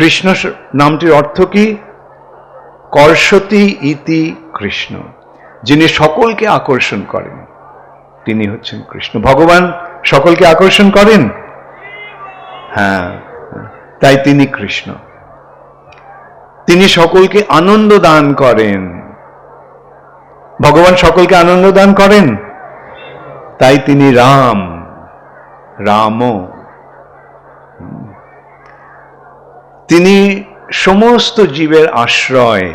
কৃষ্ণ নামটির অর্থ কি? কর্ষতি ইতি কৃষ্ণ যিনি সকলকে আকর্ষণ করেন। তিনি হচ্ছেন কৃষ্ণ। ভগবান সকলকে আকর্ষণ করেন? হ্যাঁ, তাই তিনি কৃষ্ণ। তিনি সকলকে আনন্দ দান করেন। ভগবান সকলকে আনন্দ দান করেন? তাই তিনি রাম রামও। তিনি সমস্ত জীবের আশ্রয়,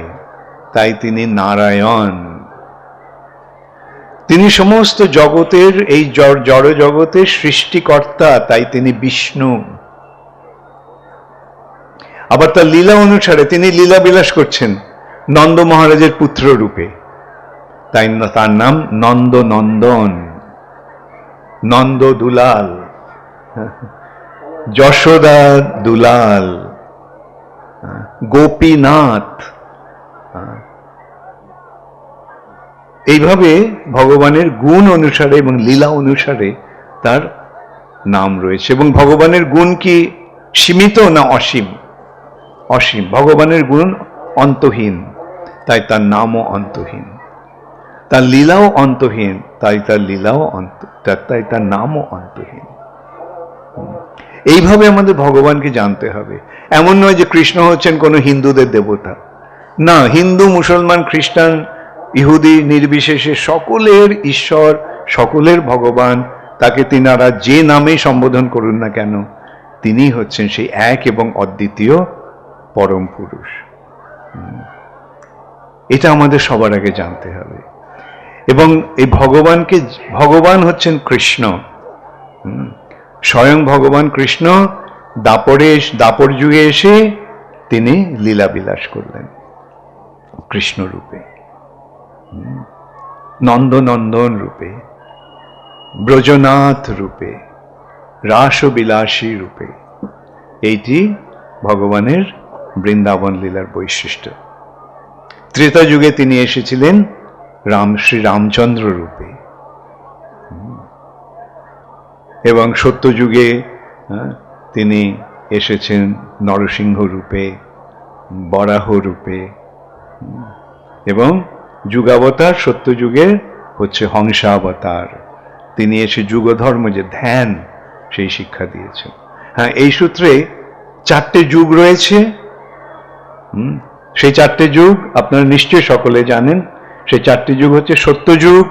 তাই তিনি নারায়ণ। তিনি সমস্ত জগতের, এই জড় জগতের সৃষ্টিকর্তা, তাই তিনি বিষ্ণু। আবার তার লীলা অনুসারে তিনি লীলা বিলাস করছেন নন্দ মহারাজের পুত্র রূপে। তাই তার নাম নন্দ নন্দন নন্দ দুলাল যশোদা দুলাল। গোপীনাথ। এইভাবে ভগবানের গুণ অনুসারে এবং লীলা অনুসারে তার নাম রয়েছে। এবং ভগবানের গুণ কি সীমিত না অসীম? অসীম। ভগবানের গুণ অন্তহীন, তাই তার নামও অন্তহীন। তার লীলাও অন্তহীন, তাই তার লীলাও অন্ত তাই তার নামও অন্তহীন। এইভাবে আমাদের ভগবানকে জানতে হবে। এমন নয় যে কৃষ্ণ হচ্ছেন কোনো হিন্দুদের দেবতা। না, হিন্দু, মুসলমান, খ্রিস্টান, ইহুদি, নির্বিশেষে সকলের ঈশ্বর, সকলের ভগবান, তাকে তিনারা যে নামেই সম্বোধন করুন না কেন, তিনি হচ্ছেন সেই এক এবং অদ্বিতীয় পরম পুরুষ। এটা আমাদের সবার আগে জানতে হবে। এবং এই ভগবানকে, ভগবান হচ্ছেন কৃষ্ণ। স্বয়ং ভগবান কৃষ্ণ দাপরে দাপর যুগে এসে তিনি লীলা বিলাস করলেন কৃষ্ণ রূপে। নন্দনন্দন রূপে, ব্রজনাথ রূপে, রাসবিলাসী রূপে। এইটি ভগবানের বৃন্দাবন লীলার বৈশিষ্ট্য। ত্রেতা যুগে তিনি এসেছিলেন রাম, শ্রী রামচন্দ্র রূপে। এবং সত্যযুগে তিনি এসেছেন নরসিংহ রূপে, বরাহ রূপে এবং যুগাবতার সত্যযুগে হচ্ছে হংসাবতার। তিনি এসে যুগধর্ম যে ধ্যান, সেই শিক্ষা দিয়েছেন। হ্যাঁ এই সূত্রে চারটে যুগ রয়েছে সেই চারটে যুগ আপনারা নিশ্চয় সকলে জানেন। সেই চারটি যুগ হচ্ছে সত্যযুগ,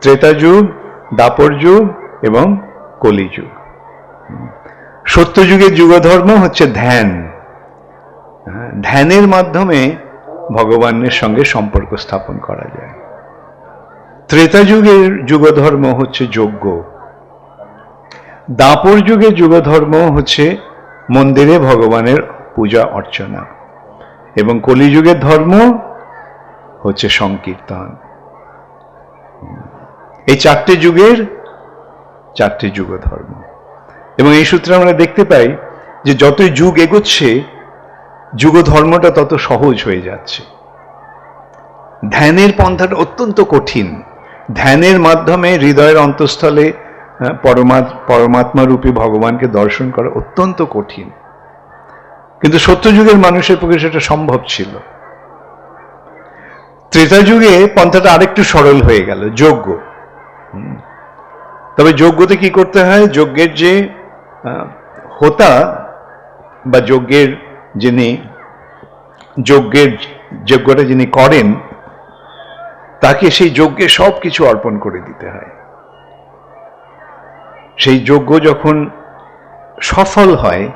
ত্রেতা যুগ, দাপর যুগ এবং কলিযুগ। সত্যযুগের যুগধর্ম হচ্ছে ধ্যান। হ্যাঁ, ধ্যানের মাধ্যমে ভগবানের সঙ্গে সম্পর্ক স্থাপন করা যায়। ত্রেতা যুগের যুগধর্ম হচ্ছে যজ্ঞ। দাপর যুগের যুগধর্ম হচ্ছে মন্দিরে ভগবানের পূজা অর্চনা। এবং কলিযুগের ধর্ম হচ্ছে সংকীর্তন। এই চারটে যুগের চারটে যুগ ধর্ম। এবং এই সূত্রে আমরা দেখতে পাই যে যতই যুগ এগোচ্ছে, যুগ ধর্মটা তত সহজ হয়ে যাচ্ছে। ধ্যানের পন্থাটা অত্যন্ত কঠিন। ধ্যানের মাধ্যমে হৃদয়ের অন্তঃস্থলে পরমাত্মা রূপী ভগবানকে দর্শন করা অত্যন্ত কঠিন। কিন্তু সত্যযুগের মানুষের পক্ষে সেটা সম্ভব ছিল। ত্রেতা যুগে পন্থাটা আরেকটু সরল হয়ে গেল, যোগ্য। তবে যোগ্যতে কি করতে হয়? যজ্ঞের যে হোতা বা যজ্ঞের যিনি, যজ্ঞের যজ্ঞটা যিনি করেন, তাকে সেই যজ্ঞে সব কিছু অর্পণ করে দিতে হয়। সেই যজ্ঞ যখন সফল হয়,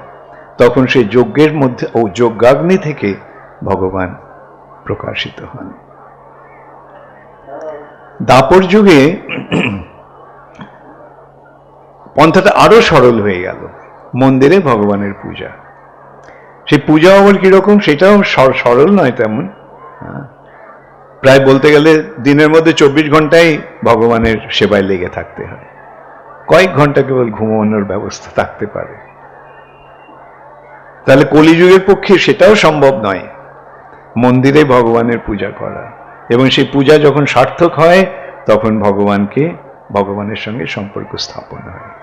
তখন সেই যজ্ঞের মধ্যে, ও যজ্ঞাগ্নি থেকে ভগবান প্রকাশিত হন। দাপর যুগে পন্থাটা আরও সরল হয়ে গেল মন্দিরে ভগবানের পূজা। সেই পূজা আবার কীরকম সেটাও সরল নয় তেমন হ্যাঁ। প্রায় বলতে গেলে দিনের মধ্যে চব্বিশ ঘন্টাই ভগবানের সেবায় লেগে থাকতে হয়। কয়েক ঘণ্টা কেবল ঘুমানোর ব্যবস্থা থাকতে পারে। তাহলে কলিযুগের পক্ষে সেটাও সম্ভব নয় মন্দিরে ভগবানের পূজা করা। এবং সেই পূজা যখন সার্থক হয়, তখন ভগবানকে, ভগবানের সঙ্গে সম্পর্ক স্থাপন হয়।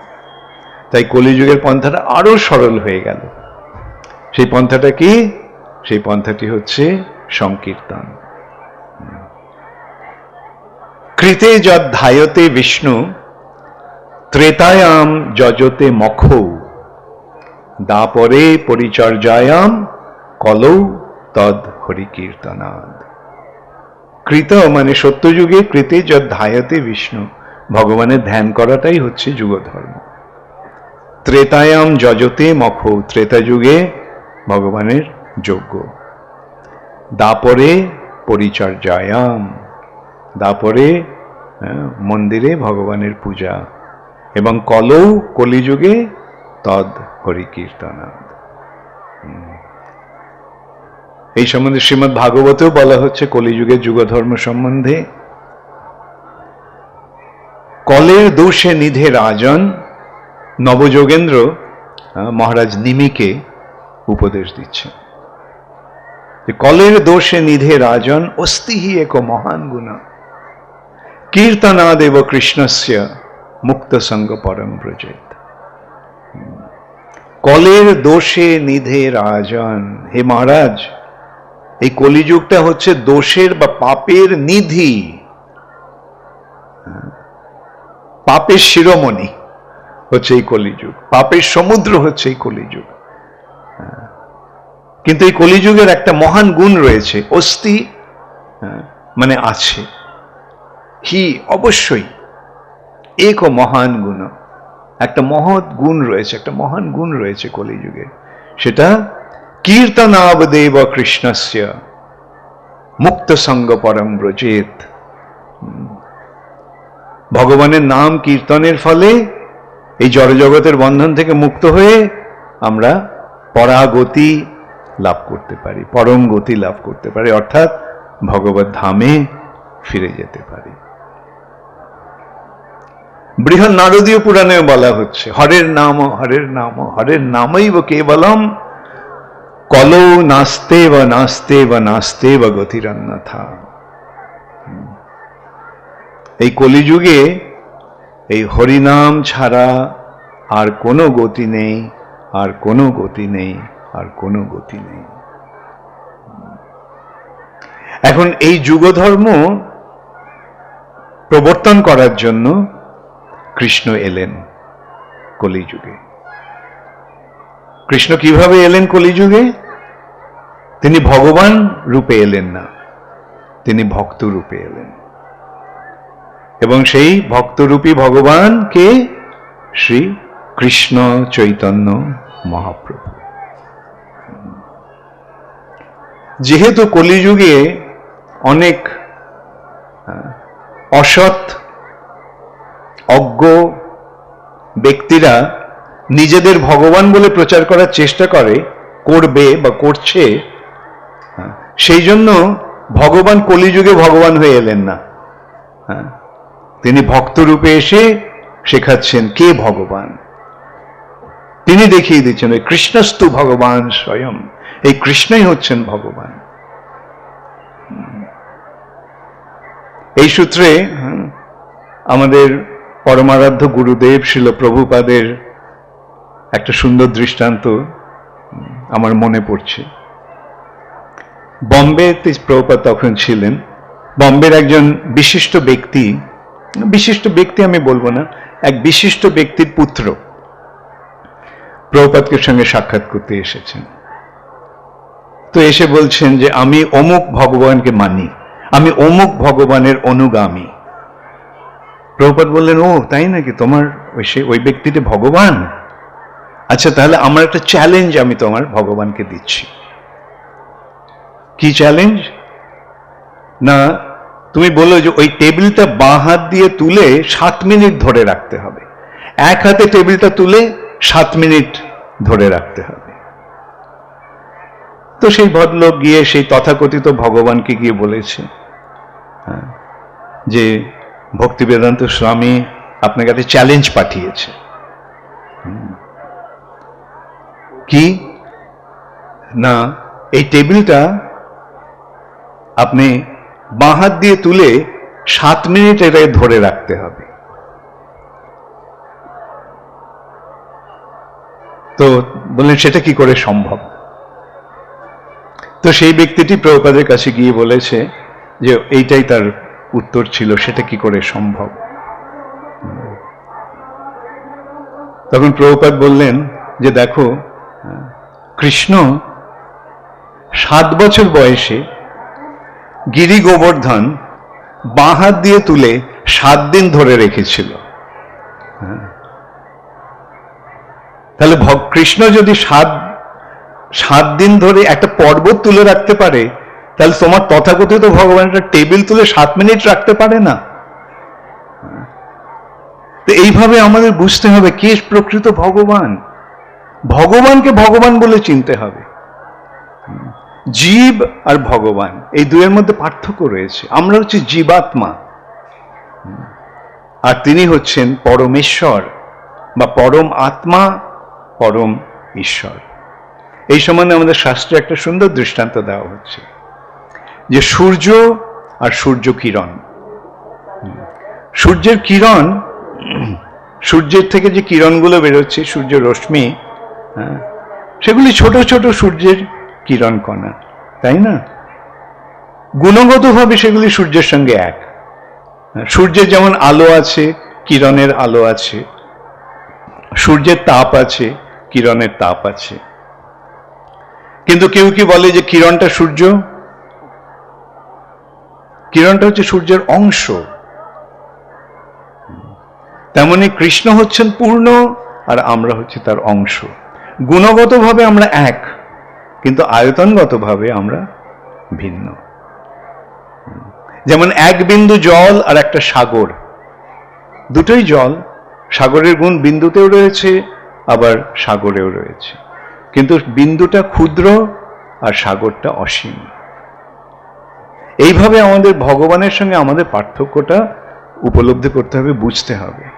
তাই কলিযুগের পন্থাটা আরও সরল হয়ে গেল। সেই পন্থাটা কি? সেই পন্থাটি হচ্ছে সংকীর্তন। কৃতে যধ্যায়তে বিষ্ণু, ত্রেতায়াম যজতে মখৌ, দাপরে পরিচর্যায়াম কলৌ তদ হরিকীর্তনাদ। কৃত মানে সত্যযুগে কৃতে যধ্যায়তে বিষ্ণু, ভগবানের ধ্যান করাটাই হচ্ছে যুগধর্ম। ত্রেতায়াম যজতে মখ, ত্রেতা যুগে ভগবানের যজ্ঞ দাপরে পরিচর্যায়াম, দাপরে মন্দিরে ভগবানের পূজা এবং কলৌ কলিযুগে তদ হরিকীর্তনাদ হুম। এই সম্বন্ধে শ্রীমৎ ভাগবতেও বলা হচ্ছে কলিযুগের যুগধর্ম সম্বন্ধে কলের দোষে নিধে রাজন নবযোগেন্দ্র মহারাজ নিমিকে উপদেশ দিচ্ছেন। কলের দোষে নিধে রাজন অস্তিহি এক মহান গুণ। কীর্তনাদেব কৃষ্ণস্য মুক্ত সঙ্গ পরম ব্রজেত কলের দোষে নিধে রাজন, হে মহারাজ, এই কলিযুগটা হচ্ছে দোষের বা পাপের নিধি। পাপের শিরোমণি। হচ্ছে এই কলিযুগ। পাপের সমুদ্র হচ্ছে এই কলিযুগ। হ্যাঁ। কিন্তু এই কলিযুগের একটা মহান গুণ রয়েছে অস্থি হ্যাঁ, মানে আছে। হি অবশ্যই এক মহান গুণ। একটা মহৎ গুণ রয়েছে একটা মহান গুণ রয়েছে কলিযুগে। সেটা কীর্তনাবদেব কৃষ্ণস্য মুক্ত সঙ্গ পরম ব্রজেত। ভগবানের নাম কীর্তনের ফলে এই জড়জগতের বন্ধন থেকে মুক্ত হয়ে আমরা পরাগতি লাভ করতে পারি, পরম গতি লাভ করতে পারি, অর্থাৎ ভগবত ধামে ফিরে যেতে পারি। বৃহৎ নারদীয় পুরাণে বলা হচ্ছে, হরের নাম হরের নাম, হরের নামই বা কেবলম, কলৌ নাস্তে বা নাস্তে বা নাস্তে বা গতিরান্নাথা এই কলিযুগে এই হরিনাম ছাড়া আর কোনো গতি নেই, আর কোনো গতি নেই, আর কোনো গতি নেই। এখন এই যুগধর্ম প্রবর্তন করার জন্য কৃষ্ণ এলেন কলিযুগে। কৃষ্ণ কীভাবে এলেন কলিযুগে? তিনি ভগবান রূপে এলেন না, তিনি ভক্ত রূপে এলেন। এবং সেই ভক্তরূপী ভগবান কে শ্রী কৃষ্ণ চৈতন্য মহাপ্রভু। যেহেতু কলিযুগে অনেক অসৎ অজ্ঞ ব্যক্তিরা নিজেদের ভগবান বলে প্রচার করার চেষ্টা করে করবে বা করছে সেই জন্য ভগবান কলিযুগে ভগবান হয়ে এলেন না। হ্যাঁ, তিনি ভক্তরূপে এসে শেখাচ্ছেন, কে ভগবান? তিনি দেখিয়ে দিচ্ছেন, ওই কৃষ্ণস্তু ভগবান স্বয়ং, এই কৃষ্ণই হচ্ছেন ভগবান। এই সূত্রে আমাদের পরমারাধ্য গুরুদেব শিল প্রভুপাদের একটা সুন্দর দৃষ্টান্ত আমার মনে পড়ছে। বম্বেতে প্রভুপাদ তখন ছিলেন। বম্বের একজন বিশিষ্ট ব্যক্তি বিশিষ্ট ব্যক্তি আমি বলব না, এক বিশিষ্ট ব্যক্তির পুত্র প্রভুপাদকে সঙ্গে সাক্ষাৎ করতে এসেছেন। তো এসে বলছেন যে, আমি অমুক ভগবানকে মানি, আমি অমুক ভগবানের অনুগামী। প্রভুপাদ বললেন, ও, তাই নাকি? তোমার ওই সে, ওই ব্যক্তিটি ভগবান? আচ্ছা তাহলে আমার একটা চ্যালেঞ্জ আমি তোমার ভগবানকে দিচ্ছি। কি চ্যালেঞ্জ না তুমি বলো যে ওই টেবিলটা বাঁ হাত দিয়ে তুলে সাত মিনিট ধরে রাখতে হবে। এক হাতে টেবিলটা তুলে সাত মিনিট ধরে রাখতে হবে। তো সেই ভদ্রলোক গিয়ে সেই তথাকথিত ভগবানকে গিয়ে বলেছে হ্যাঁ, যে ভক্তি বেদান্ত স্বামী আপনাকে একটা চ্যালেঞ্জ পাঠিয়েছে। কি? না এই টেবিলটা আপনি বাঁ হাত দিয়ে তুলে সাত মিনিট এটাকে ধরে রাখতে হবে। তো বললেন, সেটা কি করে সম্ভব? তো সেই ব্যক্তিটি প্রভুপাদের কাছে গিয়ে বলেছে যে, এইটাই তার উত্তর ছিল, সেটা কি করে সম্ভব? তখন প্রভুপাদ বললেন যে, দেখো, কৃষ্ণ সাত বছর বয়সে গিরি গোবর্ধন বাঁ হাত দিয়ে তুলে সাত দিন ধরে রেখেছিল। হ্যাঁ। তাহলে কৃষ্ণ যদি সাত সাত দিন ধরে একটা পর্বত তুলে রাখতে পারে, তাহলে তোমার তথাকথিত ভগবান একটা টেবিল তুলে সাত মিনিট রাখতে পারে না? তো এইভাবে আমাদের বুঝতে হবে কে প্রকৃত ভগবান। ভগবানকে ভগবান বলে চিনতে হবে। জীব আর ভগবান এই দুয়ের মধ্যে পার্থক্য রয়েছে। আমরা হচ্ছে জীবাত্মা। আর তিনি হচ্ছেন পরমেশ্বর বা পরম আত্মা পরম ঈশ্বর। এই সম্বন্ধে আমাদের শাস্ত্রে একটা সুন্দর দৃষ্টান্ত দেওয়া হচ্ছে যে সূর্য আর সূর্য কিরণ। সূর্যের কিরণ সূর্যের থেকে যে কিরণগুলো বেরোচ্ছে সূর্য রশ্মি হ্যাঁ, সেগুলি ছোট ছোট সূর্যের কিরণ কণা, তাই না? গুণগতভাবে সেগুলি সূর্যের সঙ্গে এক। সূর্যের যেমন আলো আছে, কিরণের আলো আছে। সূর্যের তাপ আছে, কিরণের তাপ আছে। কিন্তু কেউ কি বলে যে কিরণটা সূর্য? কিরণটা হচ্ছে সূর্যের অংশ। তেমনি কৃষ্ণ হচ্ছেন পূর্ণ আর আমরা হচ্ছে তার অংশ। গুণগতভাবে আমরা এক। আয়তনগতভাবে আমরা ভিন্ন। যেমন এক বিন্দু জল আর একটা সাগর। দুটোই জল, সাগরের গুণ বিন্দুতেও রয়েছে, আবার সাগরেও রয়েছে। কিন্তু বিন্দুটা ক্ষুদ্র আর সাগরটা অসীম। এইভাবে আমাদের ভগবানের সঙ্গে আমাদের পার্থক্যটা উপলব্ধি করতে হবে, বুঝতে হবে।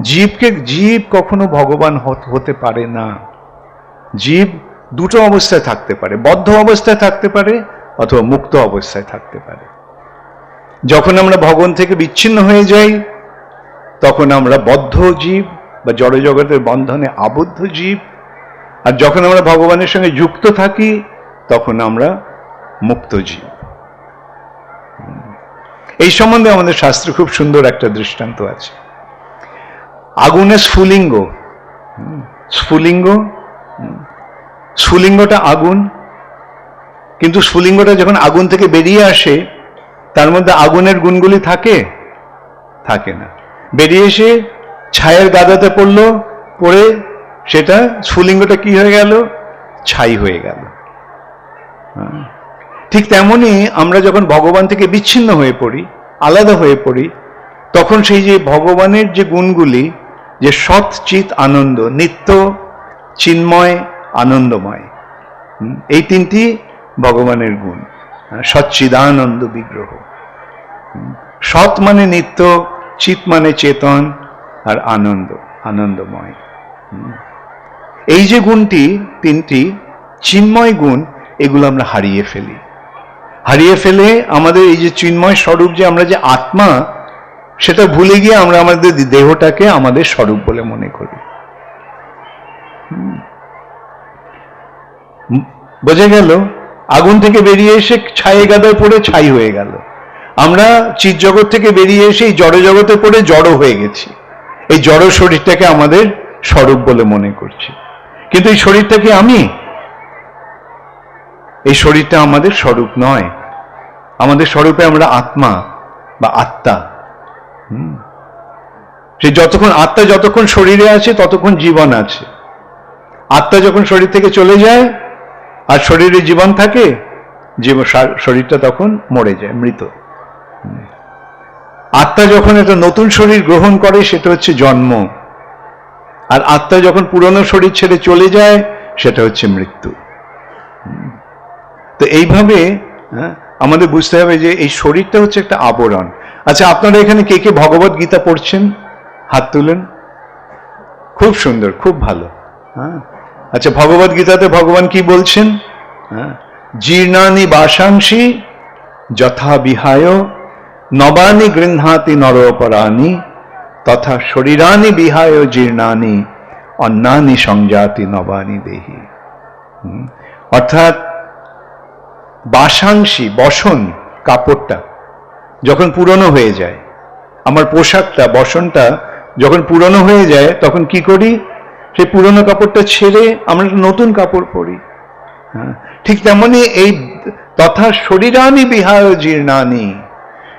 জীবকে, জীব কখনো ভগবান হতে পারে না। জীব দুটো অবস্থায় থাকতে পারে, বদ্ধ অবস্থায় থাকতে পারে অথবা মুক্ত অবস্থায় থাকতে পারে। যখন আমরা ভগবান থেকে বিচ্ছিন্ন হয়ে যাই, তখন আমরা বদ্ধ জীব বা জড়জগতের বন্ধনে আবদ্ধ জীব। আর যখন আমরা ভগবানের সঙ্গে যুক্ত থাকি, তখন আমরা মুক্ত জীব। এই সম্বন্ধে আমাদের শাস্ত্রে খুব সুন্দর একটা দৃষ্টান্ত আছে। আগুনের স্ফুলিঙ্গ স্ফুলিঙ্গ স্ফুলিঙ্গটা আগুন, কিন্তু স্ফুলিঙ্গটা যখন আগুন থেকে বেরিয়ে আসে, তার মধ্যে আগুনের গুণগুলি থাকে? থাকে না। বেরিয়ে এসে ছায়ের গাদাতে পড়ল, পড়ে সেটা স্ফুলিঙ্গটা কি হয়ে গেল? ছাই হয়ে গেল। হ্যাঁ। ঠিক তেমনি আমরা যখন ভগবান থেকে বিচ্ছিন্ন হয়ে পড়ি, আলাদা হয়ে পড়ি, তখন সেই যে ভগবানের যে গুণগুলি, যে সৎ চিত আনন্দ, নিত্য চিন্ময় আনন্দময়। এই তিনটি ভগবানের গুণ সচ্চিদানন্দ বিগ্রহ। সৎ মানে নিত্য চিত মানে চেতন, আর আনন্দ, আনন্দময়। এই যে গুণটি, তিনটি চিন্ময় গুণ, এগুলো আমরা হারিয়ে ফেলি। হারিয়ে ফেলে আমাদের এই যে চিন্ময় স্বরূপ যে আমরা যে আত্মা, সেটা ভুলে গিয়ে আমরা আমাদের দেহটাকে আমাদের স্বরূপ বলে মনে করি। বোঝা গেল, আগুন থেকে বেরিয়ে এসে ছায়ে গাদায় পড়ে ছাই হয়ে গেল। আমরা চিৎ জগৎ থেকে বেরিয়ে এসে এই জড় জগতে পড়ে জড় হয়ে গেছি। এই জড় শরীরটাকে আমাদের স্বরূপ বলে মনে করছি। কিন্তু এই শরীরটা কি আমি? এই শরীরটা আমাদের স্বরূপ নয়। আমাদের স্বরূপে আমরা আত্মা বা আত্মা। সে যতক্ষণ আত্মা যতক্ষণ শরীরে আছে, ততক্ষণ জীবন আছে। আত্মা যখন শরীর থেকে চলে যায় আর শরীরে জীবন থাকে জীবন শরীরটা তখন মরে যায় মৃত। আত্মা যখন একটা নতুন শরীর গ্রহণ করে সেটা হচ্ছে জন্ম। আর আত্মা যখন পুরনো শরীর ছেড়ে চলে যায় সেটা হচ্ছে মৃত্যু। তো এইভাবে হ্যাঁ, আমাদের বুঝতে হবে যে এই শরীরটা হচ্ছে একটা আবরণ। আচ্ছা আপনারা এখানে কে কে ভগবত গীতা পড়ছেন? হাত তুলেন। খুব সুন্দর খুব ভালো। হ্যাঁ আচ্ছা ভগবত গীতাতে ভগবান কি বলছেন হ্যাঁ জীর্ণানি বাসাংশী যথা বিহায়, নবানি গৃহাতি নরপরাণি, তথা শরীরানি বিহায় জীর্ণানি অন্যানি সংজাতি নবানি দেহি। অর্থাৎ বাসাংশী বসন, কাপড়টা যখন পুরনো হয়ে যায়, আমার পোশাকটা, বসনটা যখন পুরনো হয়ে যায়, তখন কি করি সেই পুরনো কাপড়টা ছেড়ে আমরা নতুন কাপড় পরি। হ্যাঁ, ঠিক তেমনি এই তথা শরীরানি বিহার জীর্ণানি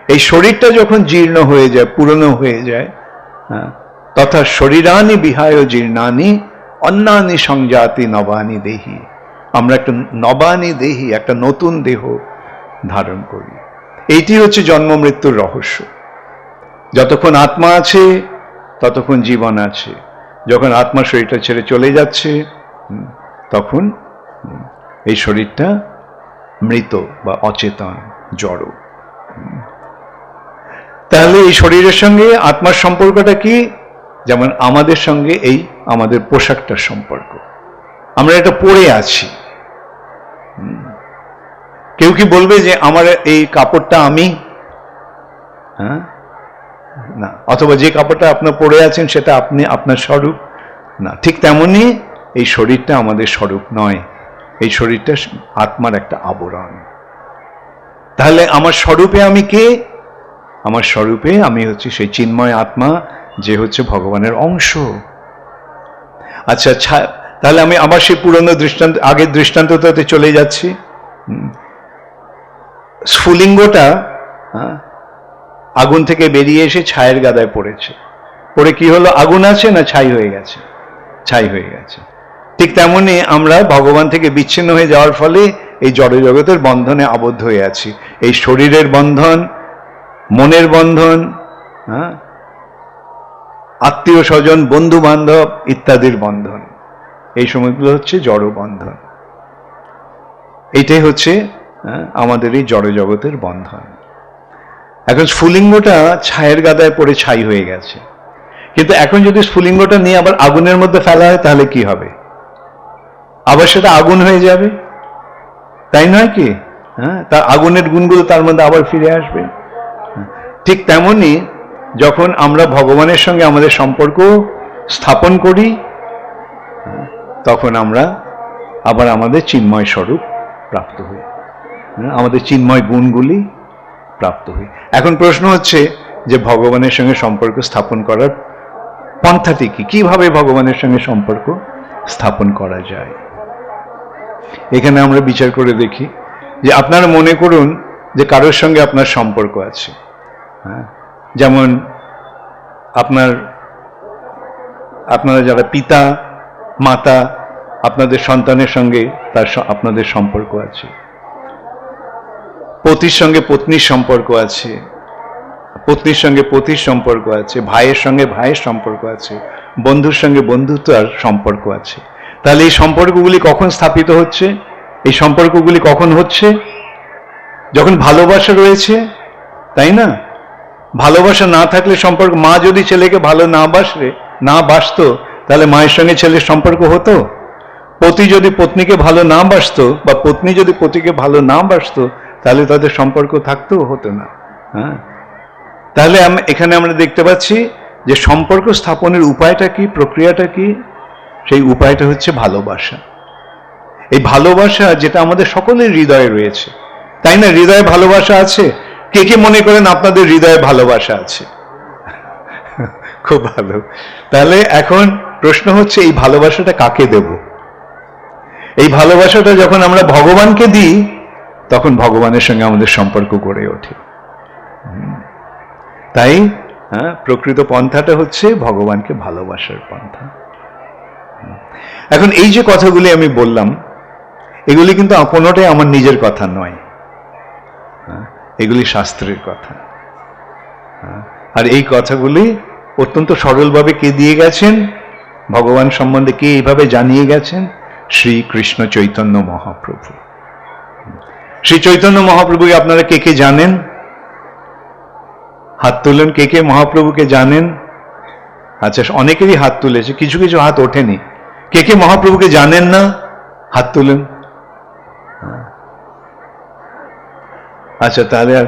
এই শরীরটা যখন জীর্ণ হয়ে যায় পুরনো হয়ে যায় হ্যাঁ, তথা শরীরানি বিহায় জীর্ণানি অন্যানি সংজাতি নবানি দেহি। আমরা একটা নবানি দেহি একটা নতুন দেহ ধারণ করি। এইটি হচ্ছে জন্ম মৃত্যুর রহস্য। যতক্ষণ আত্মা আছে ততক্ষণ জীবন আছে। যখন আত্মা শরীরটা ছেড়ে চলে যাচ্ছে তখন এই শরীরটা মৃত বা অচেতন, জড় তাহলে এই শরীরের সঙ্গে আত্মার সম্পর্কটা কি? যেমন আমাদের সঙ্গে এই আমাদের পোশাকটার সম্পর্ক। আমরা এটা পরে আছি। কেউ কি বলবে যে আমার এই কাপড়টা আমি? হ্যাঁ? না। অথবা যে কাপড়টা আপনার পরে আছেন সেটা আপনি আপনার স্বরূপ। না ঠিক তেমনি এই শরীরটা আমাদের স্বরূপ নয়। এই শরীরটা আত্মার একটা আবরণ। তাহলে আমার স্বরূপে আমি কে? আমার স্বরূপে আমি হচ্ছে সেই চিন্ময় আত্মা যে হচ্ছে ভগবানের অংশ। আচ্ছা তাহলে আমি আবার সেই পুরনো দৃষ্টান্ত আগের দৃষ্টান্তটাতে চলে যাচ্ছি। স্ফুলিঙ্গটা হ্যাঁ, আগুন থেকে বেরিয়ে এসে ছায়ের গাদায় পড়েছে। পড়ে কি হলো? আগুন আছে না ছাই হয়ে গেছে? ছাই হয়ে গেছে। ঠিক তেমনি আমরা ভগবান থেকে বিচ্ছিন্ন হয়ে যাওয়ার ফলে এই জড় জগতের বন্ধনে আবদ্ধ হয়ে আছি। এই শরীরের বন্ধন মনের বন্ধন হ্যাঁ? আত্মীয় স্বজন বন্ধু বান্ধব ইত্যাদির বন্ধন। এই সময়গুলো হচ্ছে জড় বন্ধন। এইটাই হচ্ছে হ্যাঁ, আমাদের এই জড় জগতের বন্ধন। এখন স্ফুলিঙ্গটা ছায়ের গাদায় পড়ে ছাই হয়ে গেছে। কিন্তু এখন যদি স্ফুলিঙ্গটা নিয়ে আবার আগুনের মধ্যে ফেলা হয় তাহলে কি হবে? আবার সেটা আগুন হয়ে যাবে? তাই নয় কি? হ্যাঁ তার আগুনের গুণগুলো তার মধ্যে আবার ফিরে আসবে। ঠিক তেমনি যখন আমরা ভগবানের সঙ্গে আমাদের সম্পর্ক স্থাপন করি তখন আমরা আবার আমাদের চিন্ময় স্বরূপ প্রাপ্ত হই। হ্যাঁ, আমাদের চিন্ময় গুণগুলি প্রাপ্ত হই। এখন প্রশ্ন হচ্ছে যে ভগবানের সঙ্গে সম্পর্ক স্থাপন করার পন্থাটি কি? কীভাবে ভগবানের সঙ্গে সম্পর্ক স্থাপন করা যায়? এখানে আমরা বিচার করে দেখি যে আপনারা মনে করুন যে কারোর সঙ্গে আপনার সম্পর্ক আছে। হ্যাঁ? যেমন আপনার, আপনারা যারা পিতা, মাতা, আপনাদের সন্তানের সঙ্গে তার আপনাদের সম্পর্ক আছে। পতির সঙ্গে পত্নীর সম্পর্ক আছে। পত্নীর সঙ্গে পতির সম্পর্ক আছে, ভাইয়ের সঙ্গে ভাইয়ের সম্পর্ক আছে, বন্ধুর সঙ্গে বন্ধুত্বের সম্পর্ক আছে। তাহলে এই সম্পর্কগুলি কখন স্থাপিত হচ্ছে? এই সম্পর্কগুলি কখন হচ্ছে? যখন ভালোবাসা রয়েছে, তাই না? ভালোবাসা না থাকলে সম্পর্ক, মা যদি ছেলেকে ভালো না বাসলে, না বাসতো, তাহলে মায়ের সঙ্গে ছেলের সম্পর্ক হতো? পতি যদি পত্নীকে ভালো না বাসতো বা পত্নী যদি পতিকে ভালো না বাসতো তাহলে তাদের সম্পর্ক থাকতেও হতো না হ্যাঁ? তাহলে এখানে আমরা দেখতে পাচ্ছি যে সম্পর্ক স্থাপনের উপায়টা কি, প্রক্রিয়াটা কি? সেই উপায়টা হচ্ছে ভালোবাসা। এই ভালোবাসা যেটা আমাদের সকলের হৃদয়ে রয়েছে, তাই না? হৃদয়ে ভালোবাসা আছে? কে কে মনে করেন আপনাদের হৃদয়ে ভালোবাসা আছে? খুব ভালো। তাহলে এখন প্রশ্ন হচ্ছে, এই ভালোবাসাটা কাকে দেব? এই ভালোবাসাটা যখন আমরা ভগবানকে দিই তখন ভগবানের সঙ্গে আমাদের সম্পর্ক গড়ে ওঠে। তাই হ্যাঁ প্রকৃত পন্থাটা হচ্ছে ভগবানকে ভালোবাসার পন্থা। এখন এই যে কথাগুলি আমি বললাম এগুলি কিন্তু কোনোটাই আমার নিজের কথা নয়। হ্যাঁ, এগুলি শাস্ত্রের কথা। হ্যাঁ, আর এই কথাগুলি অত্যন্ত সরলভাবে কে দিয়ে গেছেন? ভগবান সম্বন্ধে কে এইভাবে জানিয়ে গেছেন? শ্রীকৃষ্ণ চৈতন্য মহাপ্রভু। শ্রী চৈতন্য মহাপ্রভুকে আপনারা কে কে জানেন? হাত তুলেন কে কে মহাপ্রভুকে জানেন? আচ্ছা অনেকেরই হাত তুলেছে, কিছু কিছু হাত ওঠেনি। কে কে মহাপ্রভুকে জানেন না? হাত তুলেন। আচ্ছা তাহলে আর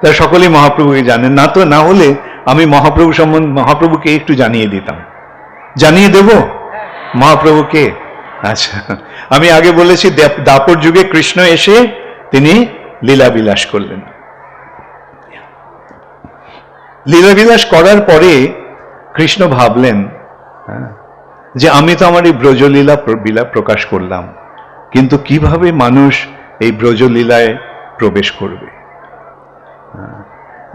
তাহলে সকলেই মহাপ্রভুকে জানেন। না তো, না হলে আমি মহাপ্রভু সম্বন্ধে মহাপ্রভুকে একটু জানিয়ে দিতাম। জানিয়ে দেব? মহাপ্রভুকে? আচ্ছা আমি আগে বলেছি দাপর যুগে কৃষ্ণ এসে তিনি লীলাবিলাস করলেন। লীলাবিলাস করার পরে কৃষ্ণ ভাবলেন হ্যাঁ, যে আমি তো আমার এই ব্রজলীলা লীলা প্রকাশ করলাম কিন্তু কীভাবে মানুষ এই ব্রজলীলায় প্রবেশ করবে? হ্যাঁ,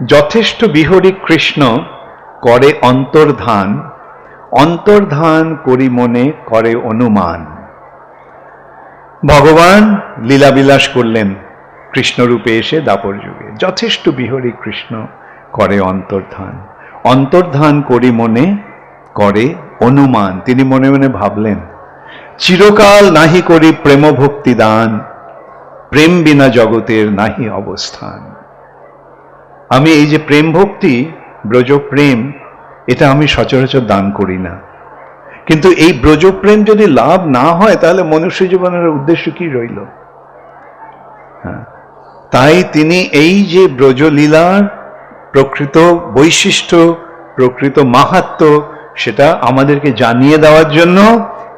যথেষ্ট বিহরী কৃষ্ণ করে অন্তর্ধান অন্তর্ধান করি মনে করে অনুমান। ভগবান লীলাবিলাস করলেন কৃষ্ণরূপে এসে দাপর যুগে। যথেষ্ট বিহরী কৃষ্ণ করে অন্তর্ধান। অন্তর্ধান করি মনে করে অনুমান। তিনি মনে মনে ভাবলেন চিরকাল নাহি করি প্রেম ভক্তি দান প্রেম বিনা জগতের নাহি অবস্থান। আমি এই যে প্রেম ভক্তি ব্রজ প্রেম এটা আমি সচরাচর দান করি না। কিন্তু এই ব্রজপ্রেম যদি লাভ না হয় তাহলে মনুষ্য জীবনের উদ্দেশ্য কি রইল? হ্যাঁ, তাই তিনি এই যে ব্রজলীলার প্রকৃত বৈশিষ্ট্য, প্রকৃত মাহাত্ম, সেটা আমাদেরকে জানিয়ে দেওয়ার জন্য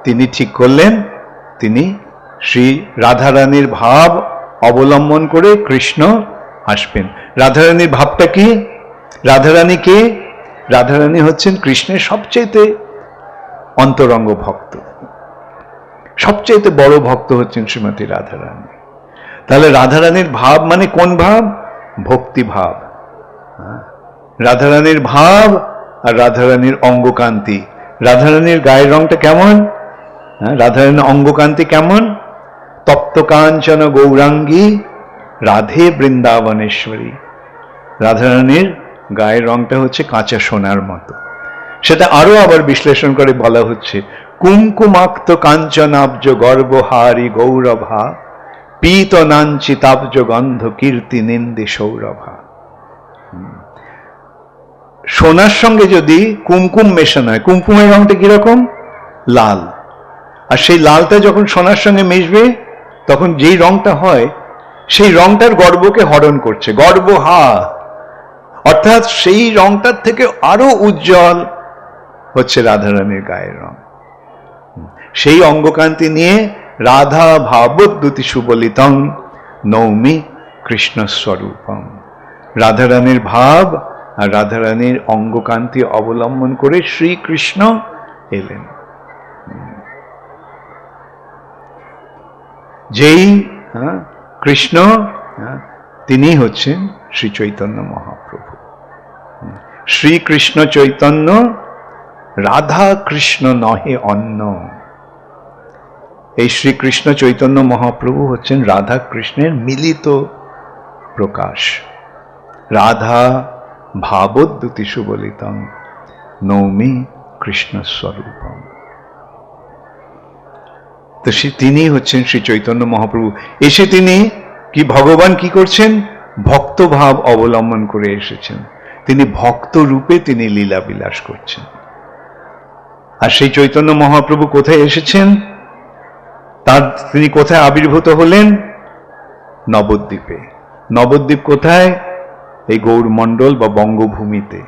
তিনি ঠিক করলেন। তিনি শ্রী রাধারানীর ভাব অবলম্বন করে কৃষ্ণ আসবেন। রাধারানীর ভাবটা কি? রাধারানী কে? রাধারানী হচ্ছেন কৃষ্ণের সবচেয়েতে অন্তরঙ্গ ভক্ত। সবচেয়ে বড় ভক্ত হচ্ছেন শ্রীমতী রাধারানী। তাহলে রাধারানীর ভাব মানে কোন ভাব? ভক্তি ভাব। রাধারানীর ভাব আর রাধারানীর অঙ্গকান্তি। রাধারানীর গায়ের রংটা কেমন? হ্যাঁ, রাধারানীর অঙ্গকান্তি কেমন? তপ্ত কাঞ্চন গৌরাঙ্গী রাধে বৃন্দাবনেশ্বরী। রাধারানীর গায়ের রংটা হচ্ছে কাঁচা সোনার মতো। সেটা আরও আবার বিশ্লেষণ করে বলা হচ্ছে কুমকুমাক্ত কাঞ্চনাব্জ গর্বহারি গৌরভা। পীত নাঞ্চিতাব্জ গন্ধ কীর্তি নিন্দি সৌরভা সোনার সঙ্গে যদি কুমকুম মেশানো হয়, কুমকুমের রংটা কীরকম? লাল। আর সেই লালটা যখন সোনার সঙ্গে মিশবে, তখন যেই রংটা হয়, সেই রংটার গর্বকে হরণ করছে। গর্ব হা। অর্থাৎ সেই রংটার থেকে আরও উজ্জ্বল হচ্ছে রাধারানীর গায়ের রং। সেই অঙ্গকান্তি নিয়ে রাধা ভাবদ্যুতি সুবলিতং নৌমি কৃষ্ণ স্বরূপম রাধারানীর ভাব আর রাধারানীর অঙ্গকান্তি অবলম্বন করে শ্রীকৃষ্ণ এলেন। যেই হ্যাঁ, কৃষ্ণ হ্যাঁ, তিনি হচ্ছেন শ্রী চৈতন্য মহাপ্রভু। শ্রীকৃষ্ণ চৈতন্য রাধা কৃষ্ণ নহে অন্য। এই শ্রীকৃষ্ণ চৈতন্য মহাপ্রভু হচ্ছেন রাধা কৃষ্ণের মিলিত প্রকাশ। রাধা ভাবদ্যুতি সুবলিতম নৌমি কৃষ্ণ স্বরূপম তো সে তিনি হচ্ছেন শ্রী চৈতন্য মহাপ্রভু। এসে তিনি কি ভগবান কি করছেন? ভক্ত ভাব অবলম্বন করে এসেছেন। তিনি ভক্ত রূপে তিনি লীলা বিলাস করছেন। আর সেই চৈতন্য মহাপ্রভু কোথায় এসেছেন? তার তিনি কোথায় আবির্ভূত হলেন? নবদ্বীপে। নবদ্বীপ কোথায়? এই গৌরমণ্ডল বা বঙ্গভূমিতে।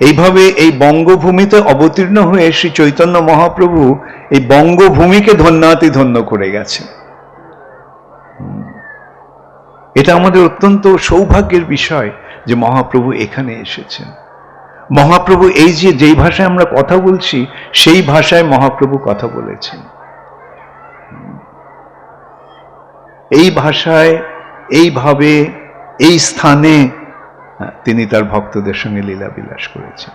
এইভাবে এই বঙ্গভূমিতে অবতীর্ণ হয়ে শ্রী চৈতন্য মহাপ্রভু এই বঙ্গভূমিকে ধন্যাতি ধন্য করে গেছে এটা আমাদের অত্যন্ত সৌভাগ্যের বিষয় যে মহাপ্রভু এখানে এসেছেন। মহাপ্রভু এই যে যেই ভাষায় আমরা কথা বলছি সেই ভাষায় মহাপ্রভু কথা বলেছেন এই ভাষায় এইভাবে এই স্থানে হ্যাঁ, তিনি তার ভক্তদের সঙ্গে লীলা বিলাস করেছেন।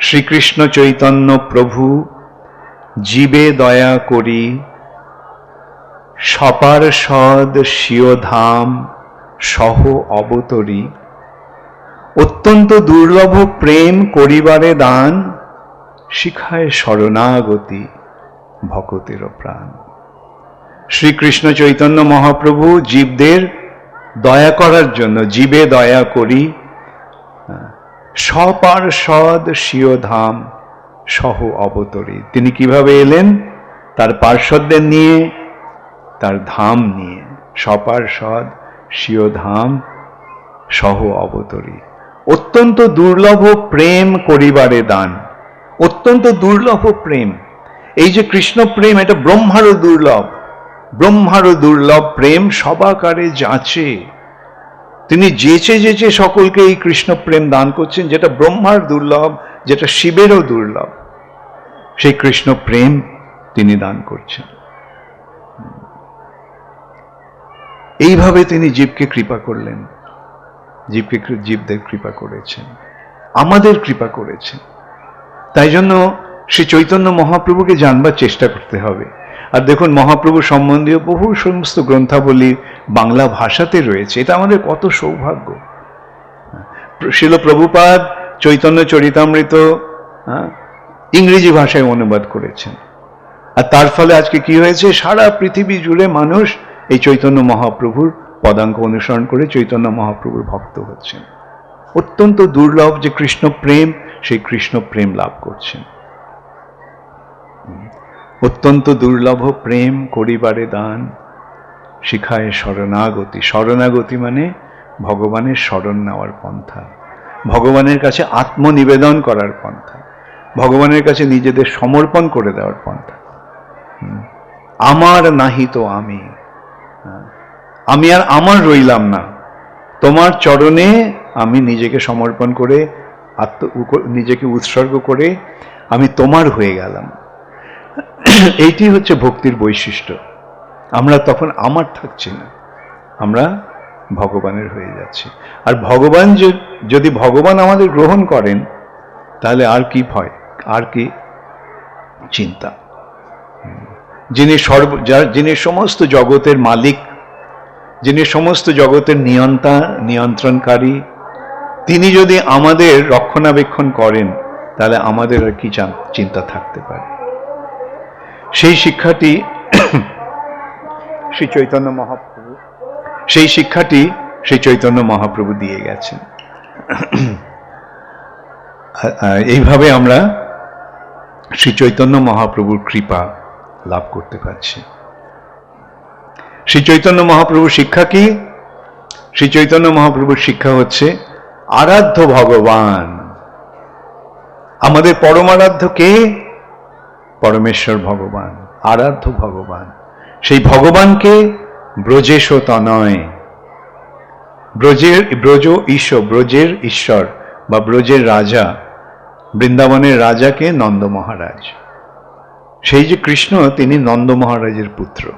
শ্রীকৃষ্ণ চৈতন্য প্রভু জীবে দয়া করি সপার সদ স্বীয় ধাম সহ অবতরী অত্যন্ত দুর্লভ প্রেম করিবারে দান, শিখায় শরণাগতি ভকতের প্রাণ। শ্রীকৃষ্ণ চৈতন্য মহাপ্রভু জীবদের দয়া করার জন্য, জীবে দয়া করি সপার সদ স্বীয় ধাম সহ অবতরী। তিনি কীভাবে এলেন? তার পার্শ্বদের নিয়ে, তার ধাম নিয়ে সপার সদ স্বীয় ধাম সহ অবতরী। অত্যন্ত দুর্লভ প্রেম করিবারে দান। অত্যন্ত দুর্লভ প্রেম। এই যে কৃষ্ণ প্রেম, এটা ব্রহ্মারও দুর্লভ। ব্রহ্মারও দুর্লভ প্রেম সবাকারে যাচে। তিনি যেচে যেচে সকলকে এই কৃষ্ণ প্রেম দান করছেন, যেটা ব্রহ্মার দুর্লভ, যেটা শিবেরও দুর্লভ। সেই কৃষ্ণ প্রেম তিনি দান করছেন। এইভাবে তিনি জীবকে কৃপা করলেন। জীবকে জীবদের কৃপা করেছেন। আমাদের কৃপা করেছেন। তাই জন্য শ্রী চৈতন্য মহাপ্রভুকে জানবার চেষ্টা করতে হবে। আর দেখুন, মহাপ্রভু সম্বন্ধীয় বহু সমস্ত গ্রন্থাবলী বাংলা ভাষাতে রয়েছে। এটা আমাদের কত সৌভাগ্য। শিল প্রভুপাদ, চৈতন্য চরিতামৃত ইংরেজি ভাষায় অনুবাদ করেছেন। আর তার ফলে আজকে কি হয়েছে? সারা পৃথিবী জুড়ে মানুষ এই চৈতন্য মহাপ্রভুর পদাঙ্ক অনুসরণ করে চৈতন্য মহাপ্রভুর ভক্ত হচ্ছেন অত্যন্ত দুর্লভ যে কৃষ্ণ প্রেম, সেই কৃষ্ণ প্রেম লাভ করছেন অত্যন্ত দুর্লভ প্রেম করিবারে দান, শিখায় শরণাগতি শরণাগতি মানে ভগবানের শরণ নেওয়ার পন্থা, ভগবানের কাছে আত্মনিবেদন করার পন্থা, ভগবানের কাছে নিজেদের সমর্পণ করে দেওয়ার পন্থা। আমার নাহি তো আমি। আমি আর আমার রইলাম না। তোমার চরণে আমি নিজেকে সমর্পণ করে, আত্ম, নিজেকে উৎসর্গ করে আমি তোমার হয়ে গেলাম। এইটি হচ্ছে ভক্তির বৈশিষ্ট্য। আমরা তখন আমার থাকছি না। আমরা ভগবানের হয়ে যাচ্ছি। আর ভগবান যদি ভগবান আমাদের গ্রহণ করেন, তাহলে আর কি ভয়, আর কি চিন্তা? যিনি সর্ব যিনি সমস্ত জগতের মালিক যিনি সমস্ত জগতের নিয়ন্তা নিয়ন্ত্রণকারী তিনি যদি আমাদের রক্ষণাবেক্ষণ করেন তাহলে আমাদের আর কি চান- চিন্তা থাকতে পারে। সেই শিক্ষাটি শ্রী চৈতন্য মহাপ্রভু। সেই শিক্ষাটি শ্রী চৈতন্য মহাপ্রভু দিয়ে গেছেন। এইভাবে আমরা শ্রী চৈতন্য মহাপ্রভুর কৃপা লাভ করতে পারছি। শ্রী চৈতন্য মহাপ্রভুর শিক্ষা কি? শ্রী চৈতন্য মহাপ্রভুর শিক্ষা হচ্ছে, আরাধ্য ভগবান। আমাদের পরমারাধ্য কে? পরমেশ্বর ভগবান, আরাধ্য ভগবান। সেই ভগবানকে ব্রজেশ তনয় ব্রজের, ব্রজ ঈশ্বর, ব্রজের ঈশ্বর বা ব্রজের রাজা, বৃন্দাবনের রাজাকে নন্দ মহারাজ। সেই যে কৃষ্ণ, তিনি নন্দ মহারাজের পুত্র।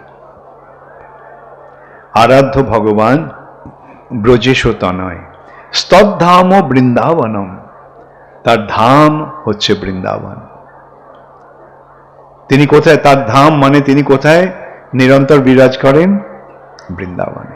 আরাধ্য ভগবান ব্রজেশতনয়। স্তদ্ধাম ও বৃন্দাবনম। তার ধাম হচ্ছে বৃন্দাবন। তিনি কোথায়? তার ধাম মানে তিনি কোথায়? নিরন্তর বিরাজ করেন বৃন্দাবনে।